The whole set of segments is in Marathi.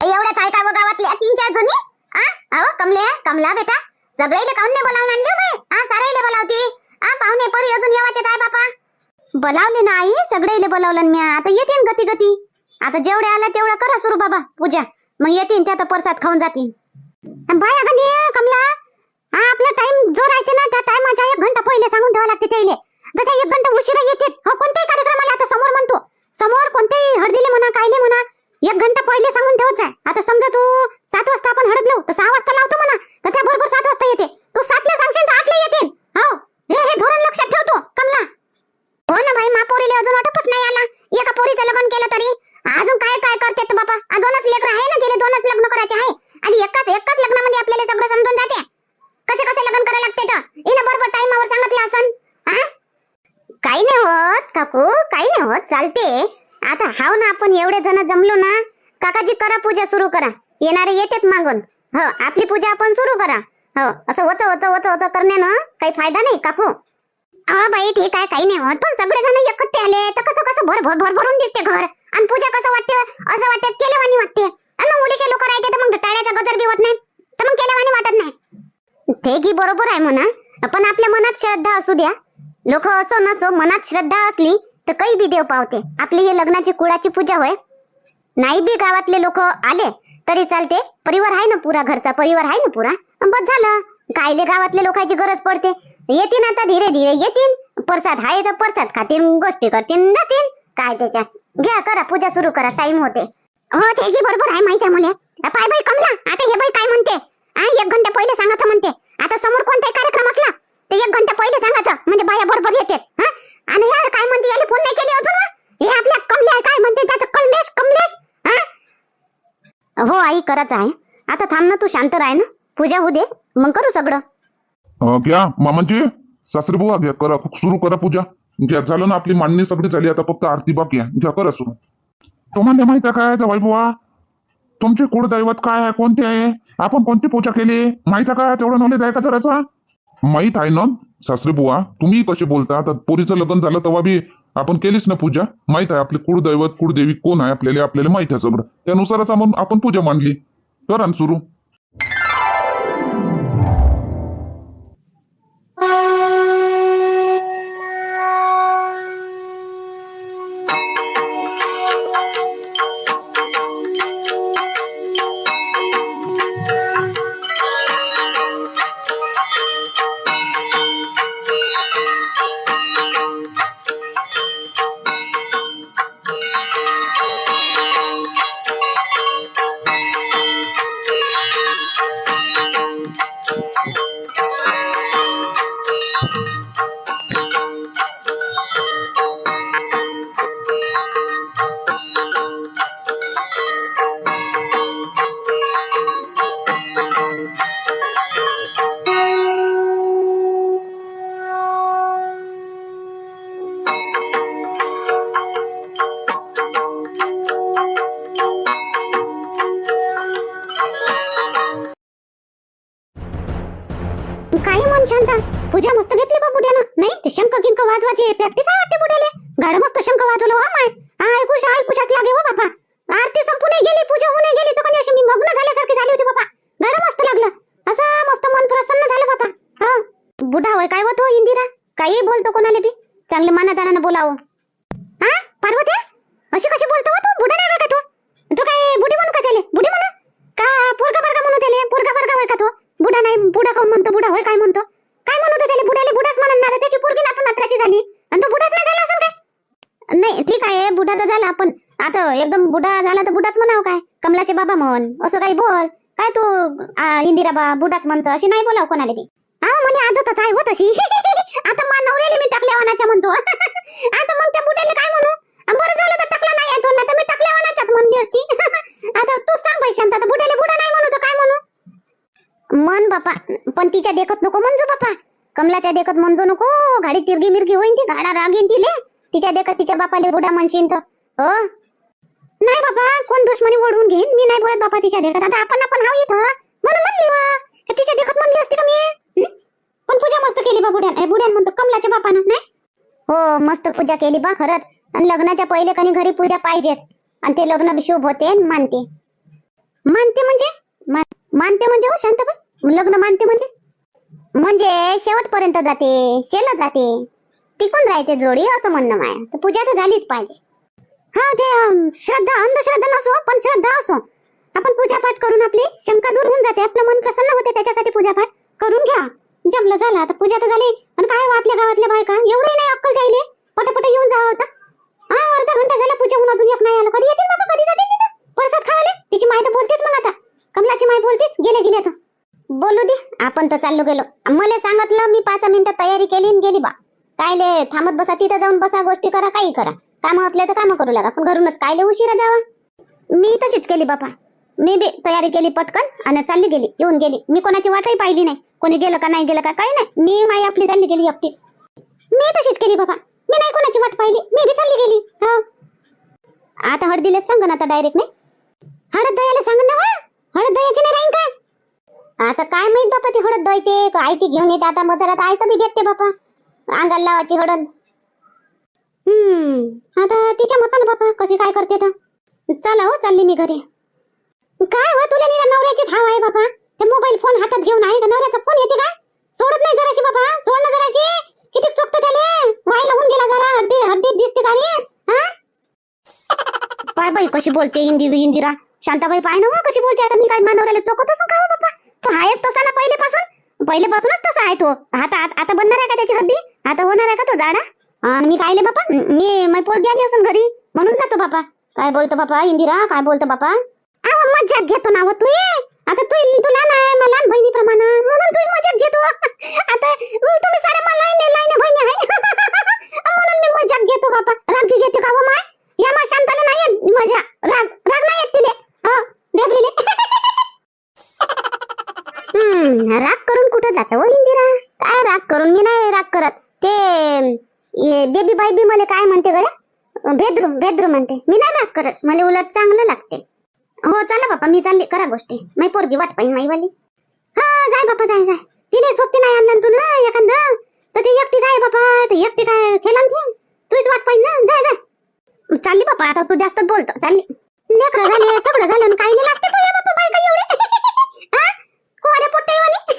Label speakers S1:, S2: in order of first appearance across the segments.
S1: एवढ्याच आहे का व गावातल्या तीन चार जणी अहो कमले कमला बेटा जबराईले काऊन नाही बोलावून आणले बाई हा साराईले बोलावती? हा पाहुणे परी अजून येवाचेच आहे बापा. बोलावले ना आई सगळेले बोलावलं मी आता येतीन गती गती. आता जेवढे आला तेवढा करा सुरू बाबा पूजा. मग येतीन त्या तर प्रसाद खाऊन जातील बाय अगं कमला हा आपला टाइम जो राहते ना त्या टायमाच्या एक घंटा पहिले सांगून ठेवा लागते त्याले तर एक घंटा उशिरा येते हो कोणत्याही कार्यक्रमाला आता समोर म्हणतो. समोर कोणतेही हळदीले म्हणा कायले म्हणा एक घंटा पहिले सांगून ठेवत जाय. आता समजा तू सात वाजता आपण हळद लावू तर सहा वाजता लावतो म्हणा. तर त्या बरोबर सात वाजता येते तू सातला सांगशील तर आठला येते हो हे हे धोरण लक्षात ठेवतो कमला हो ना भाई मापोरीले अजून वाटपच नाही आला एका पोरीचं लग्न केलं तरी अजून काय काय करते तर बापा आ, दोनच लेकर आहे ना तिला दोनच लग्न करायचे आहे आणि एकाच एकाच लग्नामध्ये आपल्याला सगळं समजून जाते कसे कसे लग्न करायला लागते तर हिनं बरोबर टाइमावर सांगितलं असन हा काही नाही होत काकू काही नाही होत चालते आता हाव ना आपण एवढे जण जमलो ना काकाजी करा पूजा सुरू करा. येणारे येतात मागून. हो आपली पूजा आपण सुरू करा. हो असं होत होत होत होत करण्यानं काही फायदा नाही काकू. हा बाई ठीक आहे काही नाही होत. पण सगळे जण एकट्ठे आले तर कसं कसं भर भर भर भरून दिसते घर. आणि पूजा कसं वाटते असं वाटते केल्यावानी वाटते. आणि मग मुलीचे लोक राहते तर मग टाळ्याचा गजर बी होत नाही. तर मग केल्यावानी वाटत नाही. ते की बरोबर आहे म्हणा. पण आपल्या मनात श्रद्धा असू द्या. लोक असो नसो मनात श्रद्धा असली तर काही बी देव पावते. आपली हे लग्नाची कुळाची पूजा होय. नाही बी गावातले लोक आले तरी चालते. परिवार आहे ना पुरा घरचा परिवार आहे ना पुरा. बस झालं. कायले गावातले लोकांची गरज पडते. येतील आता धीरे धीरे येतील प्रसाद आहे तर प्रसाद खातील गोष्टी करतील जातील काय त्याच्या? घ्या करा पूजा सुरू करा टाइम होते. हो ते की बरोबर आहे माहिती आहे मुले. पाय बाई कमला आता हे बाई काय म्हणते? हा एक घंटा पहिले सांगायचं म्हणते. आता समोर कोणताही कार्यक्रम असला ते एक घंटा पहिले सांगायचं. म्हणजे बाया बरोबर येते. हा? आणि यार काय म्हणते? याला फोन नाही केली अजून? हे आपल्या कमल्या काय म्हणते? त्याचं कलमेश कमलेश. हो आई करायचं आहे. आता थांब ना तू शांत राह ना. पूजा होऊ दे. मग करू सगळं.
S2: अं, घ्या मामाजी. बुवा घ्या करा. सुरू करा पूजा. घ्या झालं ना आपली मांडणी सगळी झाली. आता फक्त आरती बाकी आहे. घ्या करा सुरू. तुम्हाला माहीत आहे काय जवाई बुवा? तुमचे कुळदैवत काय आहे कोणते आहे? आपण कोणती पूजा केली? माहीत आहे तेवढं नॉलेज आहे का जरासा? माहीत आहे ना सासरी बुवा. तुम्ही कसे बोलता? आता पोरीचं लग्न झालं तेव्हा बी आपण केलीच ना पूजा. माहीत आहे आपले कुळदैवत कुळदेवी कोण आहे आपल्याला आपल्याला माहीत आहे सगळं. त्यानुसारच आपण आपण पूजा मांडली. करा सुरू.
S1: किंक प्रॅक्टिस आहे वाटते बुड्याले गाड मस्त शंख वाजवलं हो माय. हा ऐकूश ऐकूशाच लागे हो बापा. आरती संपून गेली पूजा होऊन गेली तर कधी अशी मी मग्न झाल्यासारखी झाली होती बापा. गाड मस्त लागलं. असं मस्त मन प्रसन्न झालं बापा. हा. बुढा होय काय होतो इंदिरा? काही बोलतो कोणाला बी. चांगले मानादारानं बोलावं. हा? पार्वती? अशी कशी बोलतो तू? बुढा नाही का तू? तू काय बुढी म्हणू का त्याले? बुढी म्हणू? का पोरगा बरगा म्हणू त्याले? पोरगा बरगा होय का तू? बुढा नाही बुढा काऊन म्हणतो? बुढा होय काय म्हणतो? काय म्हणतो त्याला बुडाले? बुडाच म्हणून ना त्याची पोरगी नातू नात्राची झाली. आणि तो बुडाच नाही झाला असेल काय? नाही ठीक आहे. बुडा तर झाला पण आता एकदम बुडा झाला तर बुडाच म्हणाव काय? कमलाचे बाबा म्हण. असं काही बोल. काय तू आ, इंदिरा बा बुडाच म्हणतो? अशी नाही बोलाव कोणाला बी. हा म्हणे आदतच आहे हो तशी. आता मा नवऱ्याला मी टाकल्या वानाच्या म्हणतो. आता मग त्या बुड्याला काय म्हणू? बरं झालं तर टाकला नाही येतो ना तर मी टाकल्या वानाच्याच म्हणली असती. आता तू सांग बाई शांत. आता बुड्याला बुडा नाही म्हणू तर काय म्हणू? मन बापा. पण तिच्या देखत नको म्हणजो बापा. कमलाच्या देखत म्हणतो नको गाडी तिरगी मिरगी होईन ती गाडा रागीन तिले. तिच्या देखत तिच्या बापाले बुडा म्हणशीन तर. हो? नाही बाबा कोण दुश्मनी ओढवून घेईन? मी नाही बोलत बापा तिच्या देखत. आता आपण आपण हाव इथं. म्हणून म्हणली वा तिच्या देखत म्हणली असते का मी? पण पूजा मस्त केली बा बुड्यान ए, बुड्यान म्हणतो कमलाच्या बापानं नाही? हो मस्त पूजा केली बा खरंच. आणि लग्नाच्या पहिले कणी घरी पूजा पाहिजेच. आणि ते लग्न शुभ होते मानते. मानते म्हणजे? मानते म्हणजे हो शांताबाई लग्न मानते म्हणजे? म्हणजे शेवटपर्यंत जाते शेला जाते. टिकून राहते जोडी असं म्हणणं माय. तर पूजा तर झालीच पाहिजे. हा ते श्रद्धा अंधश्रद्धा नसो पण श्रद्धा असो. आपण पूजापाठ करून आपली शंका दूर होऊन जाते. आपलं मन प्रसन्न होते त्याच्यासाठी पूजापाठ करून घ्या. जमलं झालं आता पूजा तर झाली. पण काय हो आपल्या गावातल्या बायका? एवढी नाही अक्कल राहिले. पटापट येऊन जावं होतं हा अर्धा घंटा झाला पूजा होऊन अजून एक नाही आलं. कधी येतील बाबा? कधी जाते तिथं? परसाद खावाले? तिची माय तर बोलतेच मग आता. कमलाची माय बोलतेच. गेले गेले तर. बोलू दे आपण तर चाललो गेलो. मला सांगितलं मी पाच मिनिटं तयारी केली आणि गेली बा. कायले थांबत बसा तिथं जाऊन बसा गोष्टी करा काही करा. कामं असले तर कामं करू लागा पण घरूनच कायले उशिरा जावा? मी तशीच केली बापा. मी बी तयारी केली पटकन आणि चालली गेली येऊन गेली. मी कोणाची वाटही पाहिली नाही. कोणी गेलं का नाही गेलं का काही नाही. मी माई आपली चालली गेली एकटीच. मी तशीच केली बाबा मी नाही कोणाची वाट पाहिली. मी बी चालली गेली. हो. आता हळदीला सांग ना आता डायरेक्ट नाही हळद दयाला सांग ना हळद दयाची नाही राहीन का? आता काय माहीत बापा ती हळद दैते काय ती घेऊन येते आता मजारात आहे तर बी भेटते बापा. अंगाला लावायची हळद. हम्म आता तिच्या मतानं बापा कशी काय करते तर. चला हो चालली मी घरी. काय हो तुला निरा नवऱ्याचीच हाव आहे बापा. ते मोबाईल फोन हातात घेऊन आहे का? नवऱ्याचा फोन येते का सोडत नाही जराशी बापा सोड ना जराशी. किती चोकत त्याले. व्हायला होऊन गेला जरा हड्डी हड्डी दिसते सारी. हा? पाय बाई कशी बोलते इंदी इंदिरा. शांताबाई पाय ना हो, कशी बोलते. आता मी काय मानवऱ्याला चोकत असू का? तो आहेच तसा ना पहिलेपासून? पहिलेपासूनच तसा आहे तो. आता आता- आता बनणार आहे का त्याची हड्डी? आता होणार आहे का तो जाडा? आणि मी कायले बापा? मी मी पोरगी आली असून घरी. म्हणून जातो बापा. काय बोलतो बापा इंदिरा? काय बोलतो बापा? अहो घेतो ना हो तू आता तू तुला ना मला लहान म्हणून तू मजाक घेतो आता तुम्ही सारे मला लाईन लाईन बहिणी आहे म्हणून मी मजाक घेतो बापा रागी घेते का हो माय या मा शांताला नाही येत मजा राग राग नाही येत तिले हो देबरीले हम्म राग करून कुठं जात हो इंदिरा काय राग करून मी नाही राग करत ते बेबी बाई बी मला काय म्हणते गड्या बेदरूम बेदरूम म्हणते मी नाही राग करत मला उलट चांगलं लागते. हो चला बापा मी चालली. करा गोष्टी. माई पोरगी वाट पाहिजे माईवाली. हा जाय बापा जाय जाय. तिने सोबती नाही आणलं तू ना एखादं? तर ती एकटीच आहे बापा ते एकटी काय केलं ती? तूच वाट पाहिजे ना. जाय जाय. चालली बापा आता तू जास्त बोलतो. चालली. लेकर झाले सगळं झालं आणि काही नाही लागते तुझ्या बापा बायका एवढे. हा? हो, कोऱ्या पोट्टे वाली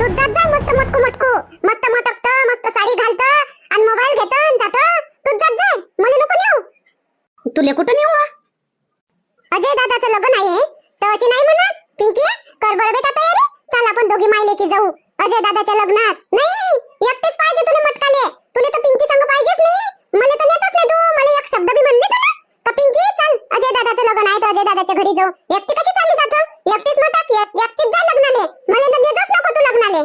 S1: तू जात जा मस्त मटकू मटकू. मस्त मटकत मस्त साडी घालत. आणि मोबाईल घेत आणि जात. तू जात जाय मला नको नेऊ. तुले कुठं नेऊ? अजय दादाचं लग्न आहे. तर अशी नाही म्हणत. पिंकी कर बरं बेटा तयारी. चल आपण दोघी मायले की जाऊ. अजय दादाच्या लग्नात. नाही एकटेच पाहिजे तुला मटकाले तुला तर पिंकी संग पाहिजेच नाही मला तर नेतच नाही तू मला एक शब्द बी म्हणले तुला का पिंकी चल अजय दादाचं लग्न आहे तर अजय दादाच्या घरी जाऊ एकटी कशी चालली जात एकटीच मटक एक- एकटीच जा लग्नाले मला तर नेतच नको तू लग्नाले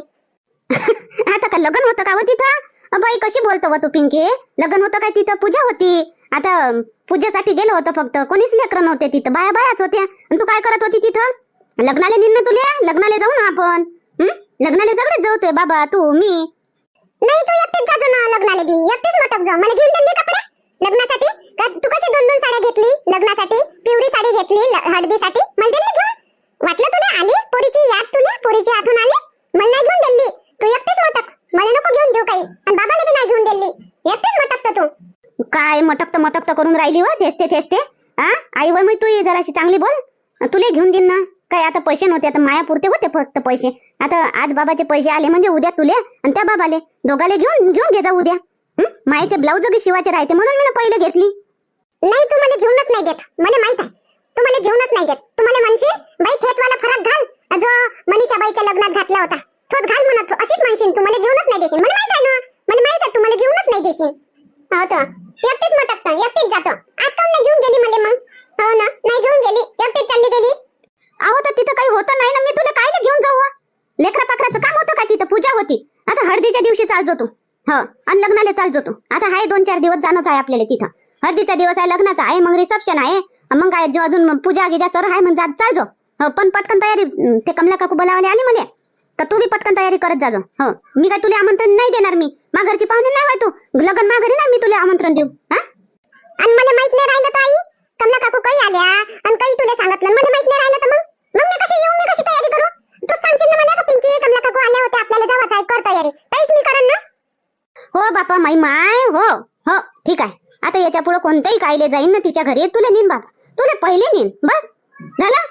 S1: आता का लग्न होतं का हो तिथं अ, बाई कशी बोलतो व तू पिंकी. लग्न होतं काय तिथं? पूजा होती. आता पूजेसाठी गेलो होतो फक्त. कोणीच लेकर नव्हते तिथं. बाया बायाच होत्या. आणि तू काय करत होती तिथं? लग्नाला निघ तुले? तुला लग्नाला जाऊ ना आपण. लग्नाला सगळेच जाऊतोय बाबा तू मी. नाही तू एकटीच जातो ना लग्नाला बी. एकटीच मटक जाऊ मला घेऊन दिली कपडे? लग्नासाठी? तू कशी दोन दोन साड्या घेतली? लग्नासाठी? पिवळी साडी घेतली हळदीसाठी? मला दिली घेऊन? वाटलं तुला आली? पोरीची याद तुला? पोरीची आठवण आली? मला नाही घेऊन दिली तू एकटीच मटक मला नको घेऊन देऊ काही. आणि बाबाला बी नाही घेऊन दिली. एकटीच मटकतो तू. काय मटकत मटकत करून राहिली व? तेच ते तेच ते हा आई वय मग तू ये जराशी चांगली बोल. तुला घेऊन देईन ना. काय आता पैसे नव्हते आता माया पुरते होते फक्त पैसे. आता आज बाबाचे पैसे आले म्हणजे उद्या तुले आणि त्या बाबाले. दोघाले घेऊन घेऊन घे जा उद्या? माये ते ब्लाऊज बी शिवायचे राहते म्हणून मी पहिले घेतली. नाही तू मला घेऊनच नाही देत. मला माहीत आहे. तू मला घेऊनच नाही देत. तू मला म्हणशील बाई तेच वाला फरक घाल. जो मनीच्या बाईच्या लग्नात घातला होता. तोच घाल म्हणत अशीच म्हणशील तू मला घेऊनच नाही देशील. मला माहीत आहे ना? मला माहीत आहे तू मला घेऊनच नाही देशील. हो तो. एकटीच मटकतो एकटीच जातो. आज काऊन नाही घेऊन गेली मला मग? हो ना? नाही घेऊन गेली? एकटीच चालली गेली? अहो तर तिथं काही होतं नाही ना. मी तुला काय घेऊन जाऊ लेकरा पाकराचं काम होतं का तिथं? पूजा होती. आता हळदीच्या दिवशी चालतो तू. हो. आणि लग्नाला चालतो तू. आता आहे दोन चार दिवस जाणंच आहे आपल्याला तिथं. हळदीचा दिवस आहे लग्नाचा आहे मग रिसेप्शन आहे. मग काय जो अजून पूजा गिजा सर आहे मग जात चालजो. हो पण पटकन तयारी ते कमला काकू बोलावाले आली मला. तर तू बी पटकन तयारी करत जाजो हो. मी काय तुला आमंत्रण नाही देणार मी? माघरची पाहुणे नाही होय तू? लग्न माघारी नाही मी तुला आमंत्रण देऊ? हा? आणि मला माहीत नाही राहिलं तर आई. कमला काकू काही आल्या आणि काही तुला सांगितलं. मला माहीत नाही राहिलं तर मग? मग मी कशी येऊ? मी कशी तयारी करू? तू सांगशील ना मला का पिंकी कमला काकू आल्या होत्या? आपल्याला जावंच आहे. कर तयारी. काहीच मी करन ना. हो बापा माई माय हो. हो ठीक आहे.
S3: आता याच्यापुढे कोणत्याही कायले जाईन ना तिच्या घरी. तुला नेईन बाबा. तुला पहिले नेईन. बस. झालं?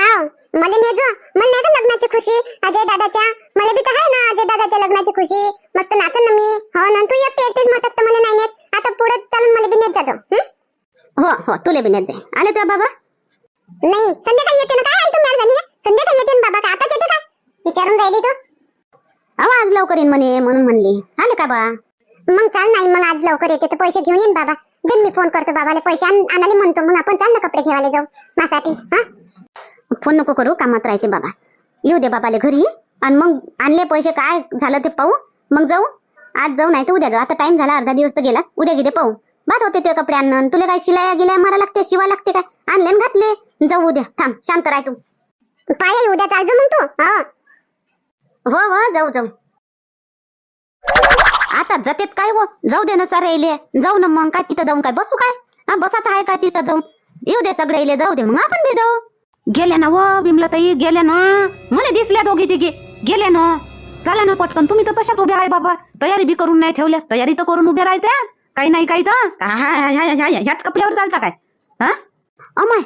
S1: हा मला नेजो मला नाही का लग्नाची खुशी? अजय दादाच्या? मला बी तर आहे ना अजय दादाच्या लग्नाची खुशी. मस्त नाचन ना मी. हो ना तू एकटी एकटीच मटक तर मला नाही नेत. आता पुढे चालून मला बी नेत जातो हं?
S3: हो हो तुला बी नेत जाईन आले तुझ्या बाबा?
S1: नाही संध्याकाळी येते ना काय आई तुम्ही झाली संध्याकाळी येते ना बाबा का आताच येते काय? विचारून राहिली तू?
S3: अहो आज लवकर येईन म्हणे म्हणून म्हणली. आले का बा?
S1: मग चाल नाही मग आज लवकर येते तर पैसे घेऊन येईन बाबा. देन मी फोन करतो बाबाला पैसे आण- आणायला म्हणतो मग आपण चाल ना कपडे घ्यायला जाऊ माझ्यासाठी हा?
S3: फोन नको करू कामात राहते बाबा. येऊ दे बाबाले घरी आणि मग आणले पैसे काय झालं ते पाहू. मग जाऊ. आज जाऊ नाही तर उद्या जाऊ. आता टाइम झाला अर्धा दिवस तर गेला. उद्या गिदे पाहू. बात होते ते कपडे आणणं. तुला काय शिलाया गिलाया मारा लागते शिवा लागते काय? आणले आणि घातले. जाऊ उद्या. थांब शांत राह तू.
S1: पायल उद्या चालजो मग तू. हो.
S3: हो जाऊ जाऊ. आता जातेत काय हो? जाऊ दे ना सारे इले. जाऊ ना मग. काय तिथं जाऊन काय? बसू काय? हा बसाच आहे काय तिथं जाऊन? येऊ दे सगळे इले. जाऊ दे मग आपण बी जाऊ. गेल्या ना व बिमला ताई गेल्या ना मला दिसल्या दोघी तिघी. गेल्या ना चला ना पटकन तुम्ही तर तशाच उभ्या आहे बाबा? तयारी बी करून नाही ठेवल्या तयारी तर करून उभ्या राहायच्या काही नाही काही तर. ह्याच कपड्यावर चालता काय? हा? अमाय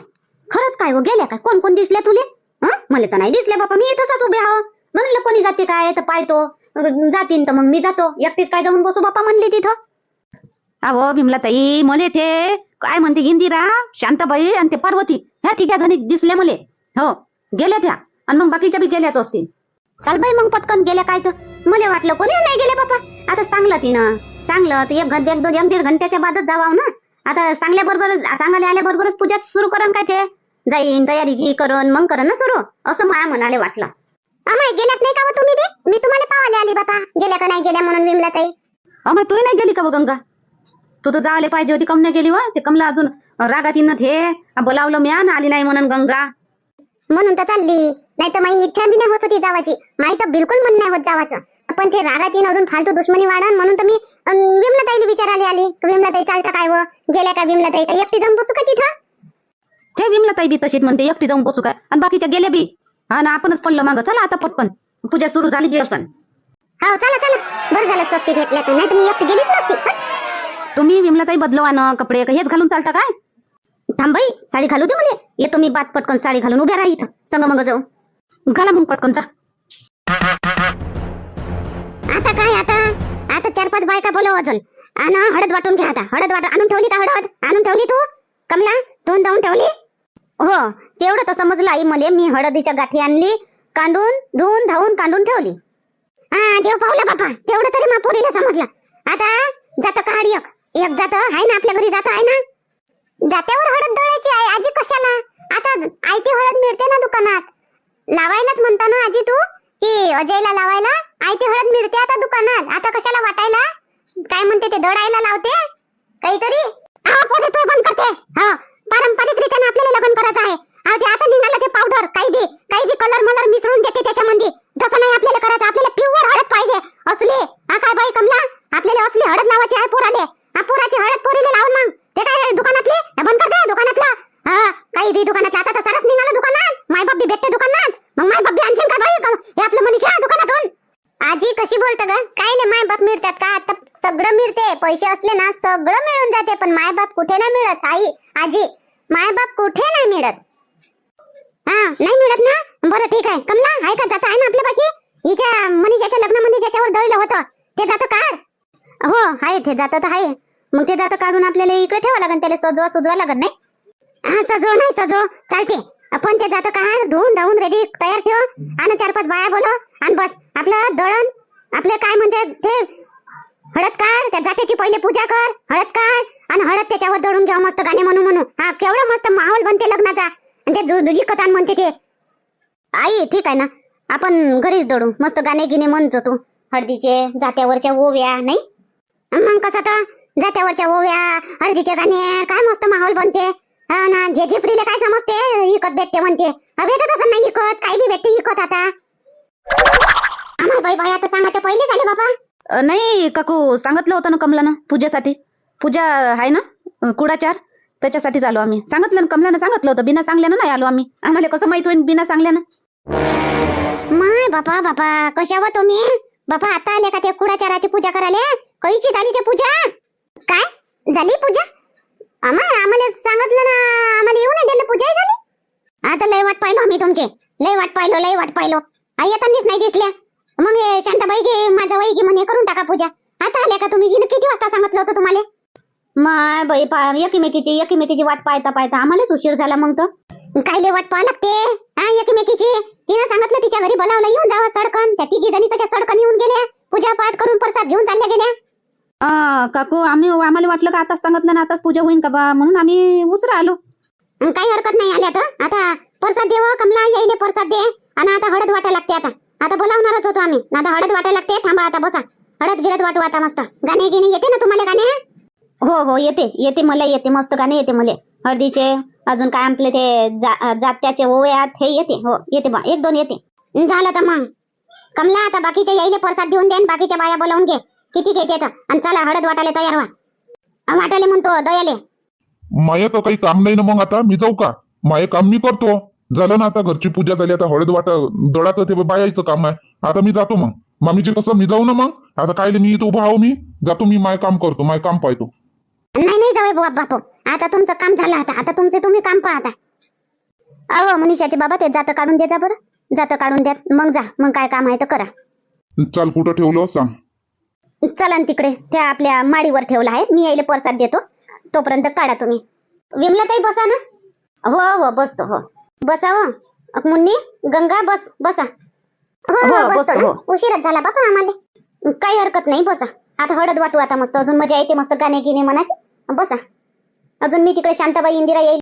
S3: खरंच काय हो गेल्या काय? कोण कोण दिसल्या तुले? हं? मला तर नाही दिसल्या बाबा मी तसाच उभे आहो. म्हणलं कोणी जाते काय तर पाहतो. जातीन तर मग मी जातो. एकटीच काय जाऊन बसू बापा म्हणले तिथं. अहो भीमला ताई मले ते काय म्हणते इंदिरा शांताबाई आणि ते पार्वती ह्या तिघ्या जणी दिसल्या मले. हो गेल्या त्या. आणि मग बाकीच्या बी गेल्याच असतील. चाल बाई मग पटकन गेल्या काय तर. मला वाटलं कोणी नाही गेले बापा. आता सांगलं तिनं. सांगलं तर एक घंटे एक दोन एक दीड घंट्याच्या बादच जावाव ना. आता सांगल्या बरोबर सांगायला आल्या बरोबरच पूजा सुरू करन काय ते? जाईन तयारी घे करन मग करन ना सुरू. असं माया म्हणाले वाटलं.
S1: अमाय गेल्यात नाही का तुम्ही बी? मी तुम्हाला पावाले आली बापा. गेल्या का नाही गेल्या म्हणून विमला ताई
S3: अमाय तू नाही गेली का गंगा? तू तर जायला पाहिजे होती कम नाही गेली व ते कमला अजून रागात येणं हे बोलावलं मी ना आली नाही म्हणून गंगा.
S1: म्हणून तर चालली. नाही तर माझी इच्छा बी नाही होत होती जावाची. माही तर बिलकुल मन नाही होत जावाचं. पण ते रागात येईन अजून फालतू दुश्मनी वाढन म्हणून तर मी विमला ताईला विचारायला आली. विमला ताई चालतं काय व? गेल्या का विमला ताई एकटी जाऊन बसू का तिथं?
S3: ते विमला ताई बी तशीच म्हणते एकटी जाऊन बसू काय? आणि बाकीच्या गेल्या बी. हा ना आपणच पडलं मागं. चला आता पटकन. पूजा सुरू झाली बी असन
S1: हो चला चला. बरं झालं चकती भेटल्या नाही तर मी एकटी गेलीच नसती?
S3: तुम्ही विमलाताई बदलवा ना कपडे. हेच घालून चालता काय? थांबाई साडी घालू दे मला. येतो मी बात पटकन साडी घालून उभ्या राहा इथं. संग मग जाऊ. घाला मग पटकन जा.
S1: आता काय आता? आता चार पाच बायका बोलव अजून. आण हळद वाटून घ्या आता. हळद वाट आणून ठेवली का हळद? आणून ठेवली तू? कमला धुवून धावून ठेवली?
S3: हो तेवढं तर समजलं आई मले. मी हळदीच्या गाठी आणली कांडून धुवून धावून कांडून ठेवली.
S1: हा देव पावला बापा. तेवढं तरी मा पोरीला समजलं. आता जात काढ एक. एक जात आहे ना आपल्या घरी जात आहे ना. जात्यावर हळद दळायची आहे आजी कशाला? आता आयती हळद मिळते ना दुकानात. लावायलाच म्हणता ना आजी तू? की अजयला लावायला? आयती हळद मिळते आता दुकानात. आता कशाला वाटायला? काय म्हणते ते दळायला लावते? काहीतरी? हा पोरे तू बंद करते. हा पारंपरिक रीतीने आपल्याला लग्न करायचं आहे. हा ते आता निघालं ते पावडर काही बी काही बी कलर मलर मिसळून देते त्याच्यामध्ये. तसं नाही आपल्याला करायचं. आपल्याला प्युअर हळद पाहिजे. असली हा काय बाई कमला? आपल्याला असली हळद लावायची आहे पोराले. पोराची हळद पोरीले लावून मग. ते काय दुकानातली? बंद कर दुकानातला. हा काही बी दुकानातलं. आता तर सरस निघाला दुकानात. माय बाप भेटते दुकानात. मग माय बाप बी आणशील का बाई? का- हे आपलं मनीषा दुकानातून. आजी कशी बोलत ग? काय नाही माय बाप मिळतात का? आता सगळं मिळते. पैसे असले ना सगळं मिळून जाते. पण माय बाप कुठे नाही मिळत आई? आजी माय बाप कुठे नाही मिळत? हा नाही मिळत ना? बरं ठीक आहे. कमला आहे का? जाता आहे ना आपल्यापाशी हिच्या मनीषाच्या लग्नामध्ये ज्याच्यावर दळलं होतं. ते जातं काढ.
S3: हो आहे ते. जातं तर आहे. मग ते जातं काढून आपल्याला इकडे ठेवा लागेल त्याला सजवा सुजवा लागत नाही?
S1: हा सजो नाही सजो चालते. आपण ते जातं काढ धुवून धावून रेडी तयार ठेव. आणि चार पाच बाया बोलव. आणि बस. आपलं दळण आपले काय म्हणते ते हळद काढ त्या जात्याची पहिले पूजा कर हळद काढ. आणि हळद त्याच्यावर दळून घ्या मस्त गाणे म्हणू म्हणू. हा केवढं मस्त माहोल बनते लग्नाचा. आणि ते दुजी कथान म्हणते ते.
S3: आई ठीक आहे ना? आपण घरीच दडू मस्त गाणे गिणे म्हणतो तू. हळदीचे जात्यावरच्या ओव्या नाही?
S1: मग कसं तर जात्यावरच्या ओव्या हळदीचे गाणे काय मस्त माहोल बनते. हा ना जे झिपरीले काय समजते इकत भेटते म्हणते. भेटत असं नाही इकत काही बी भेटते इकत आता. आम्हाला बाई बाई आता सांगायच्या पहिले झाले बाबा
S3: अ, नाही काकू सांगितलं होतं ना कमलानं पूजेसाठी. पूजा आहे ना कुडाचार? त्याच्यासाठी आलो आम्ही. सांगितलं ना कमलानं सांगितलं होतं बिना सांगल्यानं नाही आलो आम्ही. आम्हाला कसं माहीत होईल बिना सांगल्यानं?
S1: माय बापा बापा कशावर तुम्ही? बापा आता आले का ते कुडाचाराची पूजा करायला? कैची झाली ते पूजा? काय? झाली पूजा? आम्हा आम्हाला सांगितलं ना आम्हाला येऊ नाही दिलं पूजा झाली? आता लय वाट पाहिलो आम्ही तुमचे. लय वाट पाहिलो लय वाट पाहिलो. आई येतानीच नाही दिसल्या. मग हे शांताबाई घे माझा वही घे म्हणे करून टाका पूजा. आता आल्या का तुम्ही? किती वाजता सांगितलं होतं तुम्हाला?
S3: माय बाई पा एकमेकीची एकमेकीची वाट पाहता पाहता आम्हालाच उशीर झाला मग तर.
S1: कायले वाट पाहा लागते? हा एकमेकीची तिनं सांगितलं तिच्या घरी बोलावलं येऊन जावं सडकन. त्या तिघी जणी तशा सडकन येऊन गेल्या? पूजा पाठ करून प्रसाद घेऊन चालल्या गेल्या.
S3: काकू आम्ही आम्हाला वाटलं का आताच सांगितलं ना आताच पूजा होईन का बा? म्हणून आम्ही उसरा आलो.
S1: काही हरकत नाही आल्या तर आता प्रसाद देव कमला यायले प्रसाद दे. आणि आता हळद वाटा लागते आता. आता बोलावणारच होतो आम्ही. आता हळद वाटा लागते थांबा आता बसा. हळद गिळत वाटू आता मस्त. गाणे गिणे येते ना तुम्हाला गाणे?
S3: हो हो येते येते मला येते. मस्त गाणे येते मला. हळदीचे अजून काय आपले ते जात्याचे ओव्यात हे येते हो येते बा. एक दोन येते.
S1: झालं तर मग. कमला आता बाकीच्या यायले प्रसाद देऊन दे बाकीच्या बाया बोलावून घे. किती घेते तर? आणि चला हळद वाटाले तयार व्हा. वाटाले म्हणतो दयाले
S4: माया तर काही काम नाही ना मग आता मी जाऊ का? माये काम मी करतो. झालं ना आता घरची पूजा झाली आता हळद वाटा दळाचं ते बायाचं काम आहे. आता मी जातो मग. मामीचे कसं मी जाऊ ना मग? आता काय मी इथं उभा आहो मी जातो मी माय काम करतो माय काम पाहतो.
S1: नाही नाही जाऊ बाप बापू. आता तुमचं काम झालं आता. आता तुमचे तुम्ही काम पाहता. अहो मनीषाचे बाबा ते जातं काढून दे जा बरं. जातं काढून द्या. मग जा. मग काय काम आहे तर करा.
S4: चाल कुठं ठेवलं सांग.
S1: चला न तिकडे. त्या आपल्या माडीवर ठेवला आहे. मी यायला प्रसाद देतो. तोपर्यंत काढा तुम्ही. विमला ताई बसा ना. हो हो बसतो हो. बसा हो. मुन्नी गंगा बस बसा. हो
S3: हो,
S1: हो
S3: बसतो
S1: ना.
S3: हो.
S1: उशीरच झाला बाबा आम्हाला? काही हरकत नाही बसा. आता हळद वाटू आता मस्त. अजून मजा येते मस्त गाणे गिणे मनाची बसा. अजून मी तिकडे शांताबाई इंदिरा येईल